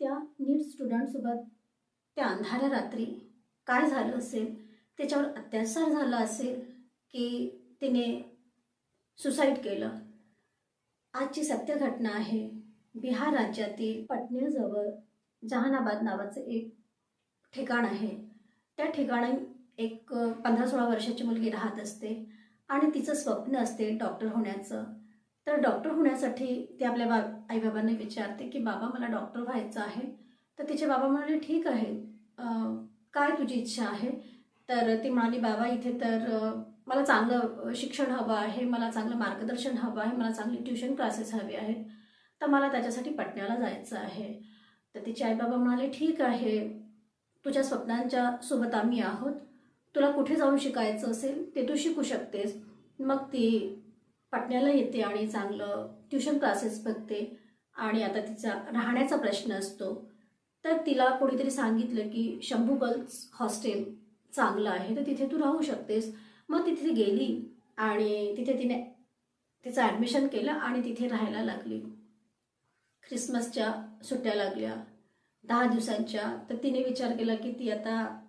त्या नीट स्टुडंटसोबत त्या अंधाऱ्या रात्री काय झालं असेल त्याच्यावर अत्याचार झाला असेल की तिने सुसाईड केलं? आजची सत्य घटना आहे बिहार राज्यातील पटण्याजवळ जहानाबाद नावाचं एक ठिकाण आहे. त्या ठिकाणी एक पंधरा सोळा वर्षाची मुलगी राहत असते आणि तिचं स्वप्न असते डॉक्टर होण्याचं. तर डॉक्टर होण्यासाठी ती आपल्या बा आईबाबांना विचारते की बाबा मला डॉक्टर व्हायचं आहे. तर तिचे बाबा म्हणाले ठीक आहे. काय तुझी इच्छा आहे? तर ती म्हणाली बाबा इथे तर मला चांगलं शिक्षण हवं आहे मला चांगलं मार्गदर्शन हवं आहे मला चांगली ट्युशन क्लासेस हवे आहेत. तर मला त्याच्यासाठी पटण्याला जायचं आहे. तर तिचे आईबाबा म्हणाले ठीक आहे. तुझ्या स्वप्नांच्या सोबत आम्ही आहोत. तुला कुठे जाऊन शिकायचं असेल ते तू शिकू शकतेस. मग ती पटण्याला येते आणि चांगलं ट्युशन क्लासेस बघते आणि आता तिचा राहण्याचा प्रश्न असतो. तर तिला कोणीतरी सांगितलं की शंभू गर्ल्स हॉस्टेल चांगलं आहे तर तिथे तू राहू शकतेस. मग ती तिथे गेली आणि तिथे तिने तिचं ॲडमिशन केलं आणि तिथे राहायला लागली. ख्रिसमसच्या सुट्ट्या लागल्या. दहा दिवसांच्या. तर तिने विचार केला की ती आता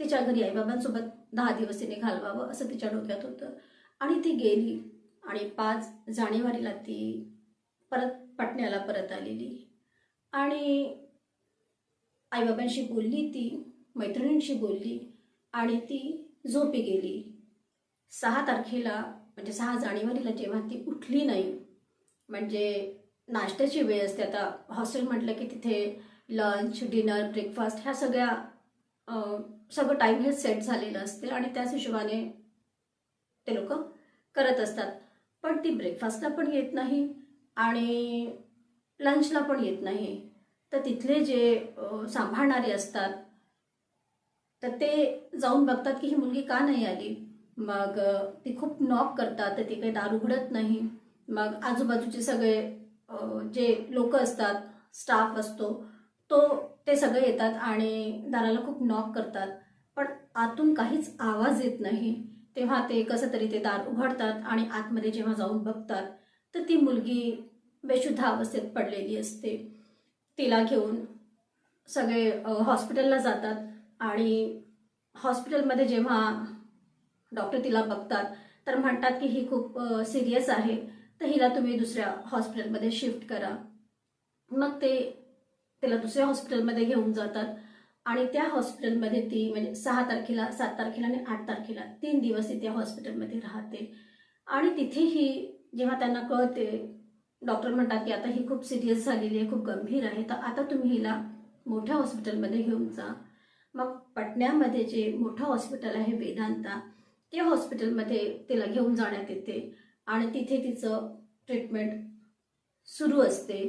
तिच्या घरी आईबाबांसोबत दहा दिवस तिने घालवावं असं तिच्या डोक्यात होतं. आणि ती गेली. आणि पाच जानेवारीला ती परत पटण्याला परत आलेली. आणि आईबाबांशी बोलली ती मैत्रिणींशी बोलली आणि ती झोपी गेली. सहा तारखेला म्हणजे सहा जानेवारीला जेव्हा ती उठली नाही म्हणजे नाश्त्याची वेळ असते. आता हॉस्टेल म्हटलं की तिथे लंच डिनर ब्रेकफास्ट ह्या सगळ्या सगळं टाईम हे सेट झालेलं असते आणि त्याच हिशोबाने ते लोक करत असतात. पण ती ब्रेकफास्टला पण येत नाही आणि लंचला पण येत नाही. तर तिथले जे सांभाळणारे असतात तर ते जाऊन बघतात की ही मुलगी का नाही आली. मग ती खूप नॉक करतात तर ती काही दार उघडत नाही. मग आजूबाजूचे सगळे जे लोक असतात स्टाफ असतो तो ते सगळे येतात आणि दाराला खूप नॉक करतात. पण आतून काहीच आवाज येत नाही. तेव्हा ते कसं तरी ते दार उघडतात आणि आतमध्ये जेव्हा जाऊन बघतात तर ती मुलगी बेशुद्ध अवस्थेत पडलेली असते. तिला घेऊन सगळे हॉस्पिटलला जातात आणि हॉस्पिटलमध्ये जेव्हा डॉक्टर तिला बघतात तर म्हणतात की ही खूप सिरियस आहे तर हिला तुम्ही दुसऱ्या हॉस्पिटलमध्ये शिफ्ट करा. मग ते तिला दुसऱ्या हॉस्पिटलमध्ये घेऊन जातात. आणि त्या हॉस्पिटलमध्ये ती म्हणजे सहा तारखेला सात तारखेला आणि आठ तारखेला तीन दिवस ती त्या हॉस्पिटलमध्ये राहते. आणि तिथेही जेव्हा त्यांना कळते डॉक्टर म्हणतात की आता ही खूप सिरियस झालेली आहे खूप गंभीर आहे तर आता तुम्ही हिला मोठ्या हॉस्पिटलमध्ये घेऊन जा. मग पटण्यामध्ये जे मोठं हॉस्पिटल आहे वेदांता ते हॉस्पिटलमध्ये तिला घेऊन जाण्यात येते आणि तिथे तिचं ट्रीटमेंट सुरू असते.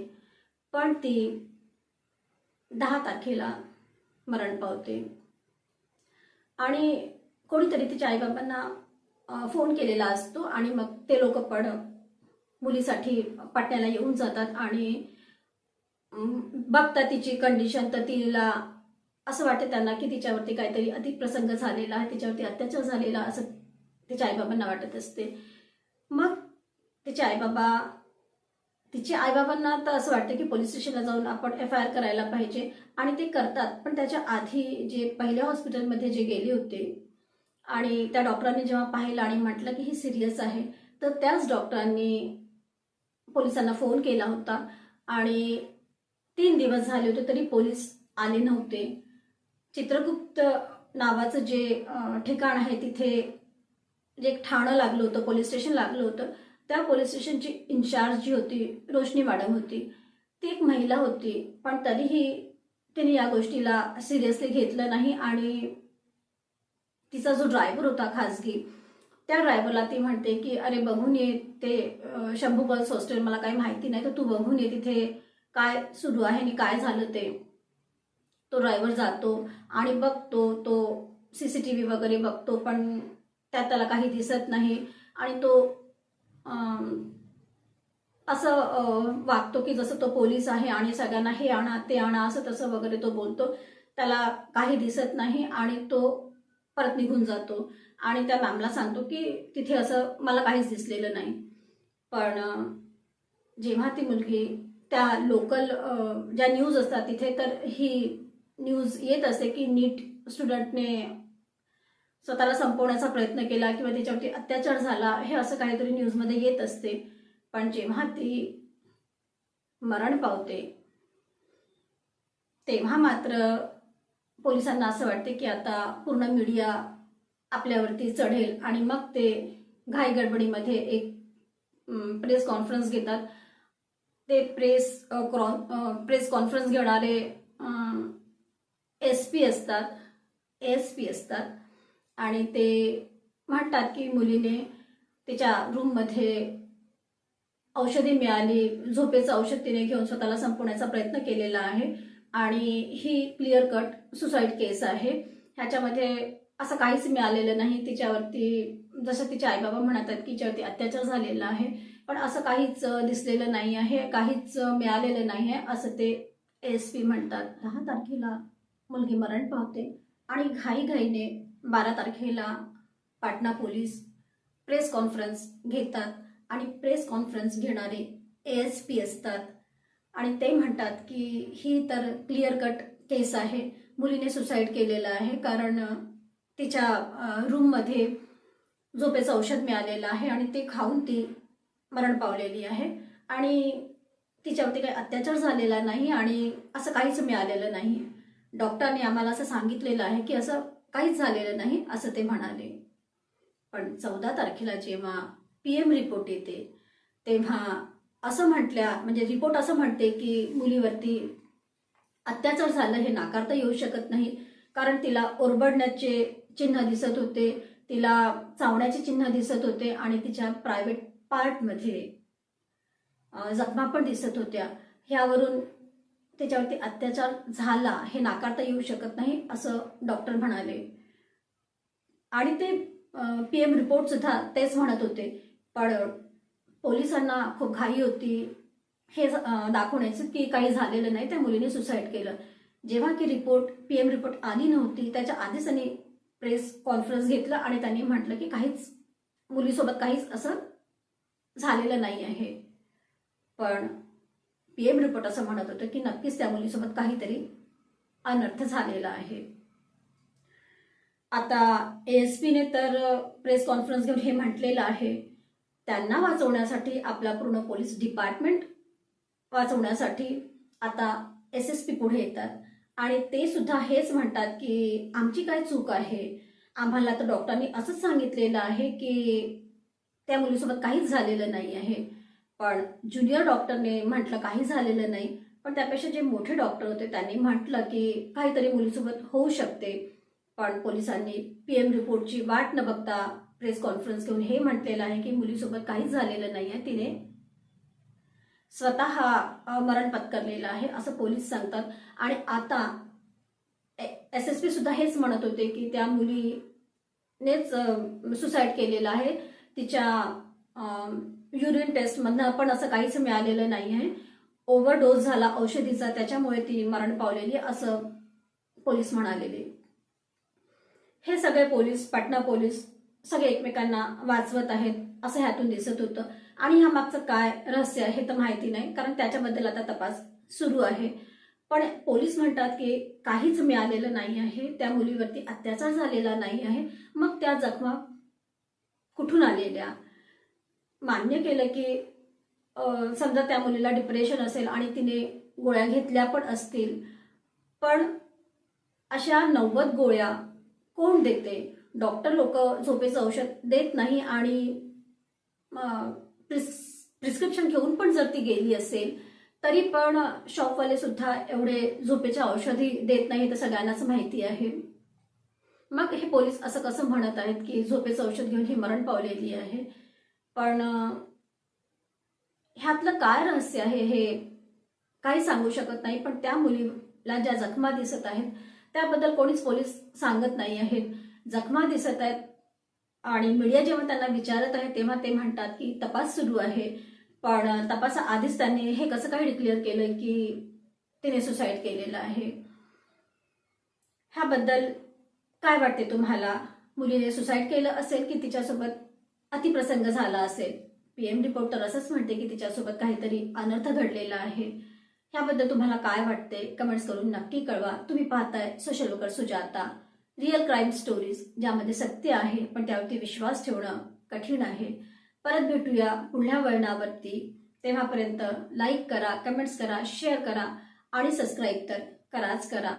पण ती दहा तारखेला मरण पावते. आणि कोणीतरी तिच्या आईबाबांना फोन केलेला असतो आणि मग ते लोक पण मुलीसाठी पाटण्याला येऊन जातात आणि बघतात तिची कंडिशन तर तिला असं वाटतं त्यांना की तिच्यावरती काहीतरी अधिक प्रसंग झालेला आहे तिच्यावरती अत्याचार झालेला असं तिच्या आईबाबांना वाटत असते. मग तिचे आईबाबा तिच्या आईबाबांना तर असं वाटतं की पोलीस स्टेशनला जाऊन आपण एफ आय आर करायला पाहिजे. आणि ते करतात. पण त्याच्या आधी जे पहिल्या हॉस्पिटलमध्ये जे गेले होते आणि त्या डॉक्टरांनी जेव्हा पाहिलं आणि म्हटलं की ही सिरियस आहे तर त्याच डॉक्टरांनी पोलिसांना फोन केला होता. आणि तीन दिवस झाले होते तरी पोलीस आले नव्हते. चित्रगुप्त नावाचं जे ठिकाण आहे तिथे जे एक ठाणं लागलं होतं पोलीस स्टेशन लागलं होतं त्या पोलीस स्टेशनची इन्चार्ज जी होती रोशनी मॅडम होती. ती एक महिला होती पण तरीही तिने या गोष्टीला सिरियसली घेतलं नाही आणि तिचा जो ड्रायव्हर होता खाजगी त्या ड्रायव्हरला ती म्हणते की अरे बघून ये ते शंभू गर्ल्स हॉस्टेल मला काही माहिती नाही तर तू बघून ये तिथे काय सुरू आहे आणि काय झालं ते. तो ड्रायव्हर जातो आणि बघतो तो सी सी टी व्ही वगैरे बघतो पण त्यात त्याला काही दिसत नाही. आणि तो असं वागतो की जसं तो पोलीस आहे आणि सगळ्यांना हे आणा ते आणा असं तसं वगैरे तो बोलतो त्याला काही दिसत नाही आणि तो परत निघून जातो. आणि त्या मॅमला सांगतो की तिथे असं मला काहीच दिसलेलं नाही. पण जेव्हा ती मुलगी त्या लोकल ज्या न्यूज असतात तिथे तर ही न्यूज येत असते की नीट स्टुडंटने स्वतःला संपवण्याचा प्रयत्न केला किंवा त्याच्यावरती अत्याचार झाला हे असं काहीतरी न्यूजमध्ये येत असते. पण जेव्हा ती मरण पावते तेव्हा मात्र पोलिसांना असं वाटते की आता पूर्ण मीडिया आपल्यावरती चढेल आणि मग ते घाई गडबडीमध्ये एक प्रेस कॉन्फरन्स घेतात. ते प्रेस प्रेस कॉन्फरन्स घेणारे एस पी असतात एस पी असतात. आणि ते म्हणतात की मुलीने तिच्या रूममध्ये औषधी मिळाली झोपेचं औषध तिने घेऊन स्वतःला संपवण्याचा प्रयत्न केलेला आहे. आणि ही क्लिअर कट सुसाईड केस आहे. ह्याच्यामध्ये असं काहीच मिळालेलं नाही. तिच्यावरती जसं तिचे आईबाबा म्हणत आहेत की तिच्यावरती अत्याचार झालेला आहे. पण असं काहीच दिसलेलं नाही आहे काहीच मिळालेलं नाही आहे असं ते एस पी म्हणतात. दहा तारखेला मुलगी मरण पावते आणि घाईघाईने बारा तारखेला पाटणा पोलीस प्रेस कॉन्फरन्स घेतात आणि प्रेस कॉन्फरन्स घेणारे एस पी असतात. आणि ते म्हणतात की ही तर क्लिअर कट केस आहे. मुलीने सुसाईड केलेलं आहे कारण तिच्या रूममध्ये झोपेचं औषध मिळालेलं आहे आणि ते खाऊन ती मरण पावलेली आहे. आणि तिच्यावरती काही अत्याचार झालेला नाही आणि असं काहीच मिळालेलं नाही. डॉक्टरने आम्हाला असं सांगितलेलं आहे की असं काहीच झालेलं नाही असं ते म्हणाले. पण चौदा तारखेला जेव्हा पी एम रिपोर्ट येते तेव्हा असं म्हटल्या म्हणजे रिपोर्ट असं म्हणते की मुलीवरती अत्याचार झालं हे नाकारता येऊ शकत नाही. कारण तिला ओरबडण्याचे चिन्ह दिसत होते तिला चावण्याचे चिन्ह दिसत होते आणि तिच्या प्रायव्हेट पार्टमध्ये जखमा पण दिसत होत्या. ह्यावरून त्याच्यावरती अत्याचार झाला हे नाकारता येऊ शकत नाही असं डॉक्टर म्हणाले. आणि ते पी एम रिपोर्ट सुद्धा तेच म्हणत होते. पण पोलिसांना खूप घाई होती. हे दाखवण्याचं की काही झालेलं नाही त्या मुलीने सुसाईड केलं. जेव्हा की रिपोर्ट पी एम रिपोर्ट आली नव्हती त्याच्या आधीच त्यांनी प्रेस कॉन्फरन्स घेतलं आणि त्यांनी म्हटलं की काहीच मुलीसोबत काहीच असं झालेलं नाही आहे. पण पी एम रिपोर्ट असं म्हणत होतं की नक्कीच त्या मुलीसोबत काहीतरी अनर्थ झालेला आहे. आता एस पीने तर प्रेस कॉन्फरन्स घेऊन हे म्हटलेलं आहे. त्यांना वाचवण्यासाठी आपला पूर्ण पोलीस डिपार्टमेंट वाचवण्यासाठी आता एस एस पी पुढे येतात. आणि ते सुद्धा हेच म्हणतात की आमची काय चूक आहे? आम्हाला तर डॉक्टरांनी असंच सांगितलेलं आहे की त्या मुलीसोबत काहीच झालेलं नाही आहे. पण ज्युनियर डॉक्टरने म्हटलं काही झालेलं नाही. पण त्यापेक्षा जे मोठे डॉक्टर होते त्यांनी म्हटलं की काहीतरी मुलीसोबत होऊ शकते. पण पोलिसांनी पी एम रिपोर्टची वाट न बघता प्रेस कॉन्फरन्स घेऊन हे म्हटलेलं आहे की मुलीसोबत काहीच झालेलं नाही आहे तिने स्वतः मरण पत्करलेलं आहे असं पोलीस सांगतात. आणि आता एस एस पी सुद्धा हेच म्हणत होते की त्या मुलीनेच सुसाईड केलेलं आहे. तिच्या युरिन टेस्टमधनं पण असं काहीच मिळालेलं नाही आहे ओव्हरडोस झाला औषधीचा त्याच्यामुळे ती मरण पावलेली असं पोलीस म्हणालेले. हे सगळे पोलीस पाटणा पोलीस सगळे एकमेकांना वाचवत आहेत असं ह्यातून दिसत होतं. आणि ह्या मागचं काय रहस्य आहे तर माहिती नाही कारण त्याच्याबद्दल आता तपास सुरू आहे. पण पोलीस म्हणतात की काहीच मिळालेलं नाही आहे त्या मुलीवरती अत्याचार झालेला नाही आहे. मग त्या जखमा कुठून आलेल्या? मान्य केलं की समजा त्या मुलीला डिप्रेशन असेल आणि तिने गोळ्या घेतल्या पण असतील पण अशा नव्वद गोळ्या कोण देते? डॉक्टर लोक झोपेचं औषध देत नाही आणि प्रिस्क्रिप्शन घेऊन पण जर ती गेली असेल तरी पण शॉपवाले सुद्धा एवढे झोपेच्या औषधी देत नाही तर सगळ्यांनाच माहिती आहे. मग हे पोलीस असं कसं म्हणत आहेत की झोपेचं औषध घेऊन ही मरण पावलेली आहे? पण ह्यातलं काय रहस्य आहे हे काही सांगू शकत नाही पण त्या मुलीला ज्या जखमा दिसत आहेत त्याबद्दल कोणीच पोलीस सांगत नाही आहेत. जखमा दिसत आहेत आणि मीडिया जेव्हा त्यांना विचारत आहे तेव्हा ते म्हणतात की तपास सुरू आहे. पण तपासा आधीच त्यांनी हे कसं काय डिक्लेअर केलं की तिने सुसाईड केलेलं आहे? ह्याबद्दल काय वाटते तुम्हाला? मुलीने सुसाईड केलं असेल की तिच्यासोबत अतिप्रसंग झाला असेल. पी एम रिपोर्टर असंच म्हणते की तिच्यासोबत काहीतरी अनर्थ घडलेला आहे. ह्याबद्दल तुम्हाला काय वाटते? कमेंट्स करून नक्की कळवा. तुम्ही पाहताय social worker Sujata. Real crime stories ज्यामध्ये सत्य आहे पण त्यावरती विश्वास ठेवणं कठीण आहे. परत भेटूया पुढल्या वळणावरती. तेव्हापर्यंत लाईक करा कमेंट्स करा शेअर करा आणि सबस्क्राईब तर कराच करा.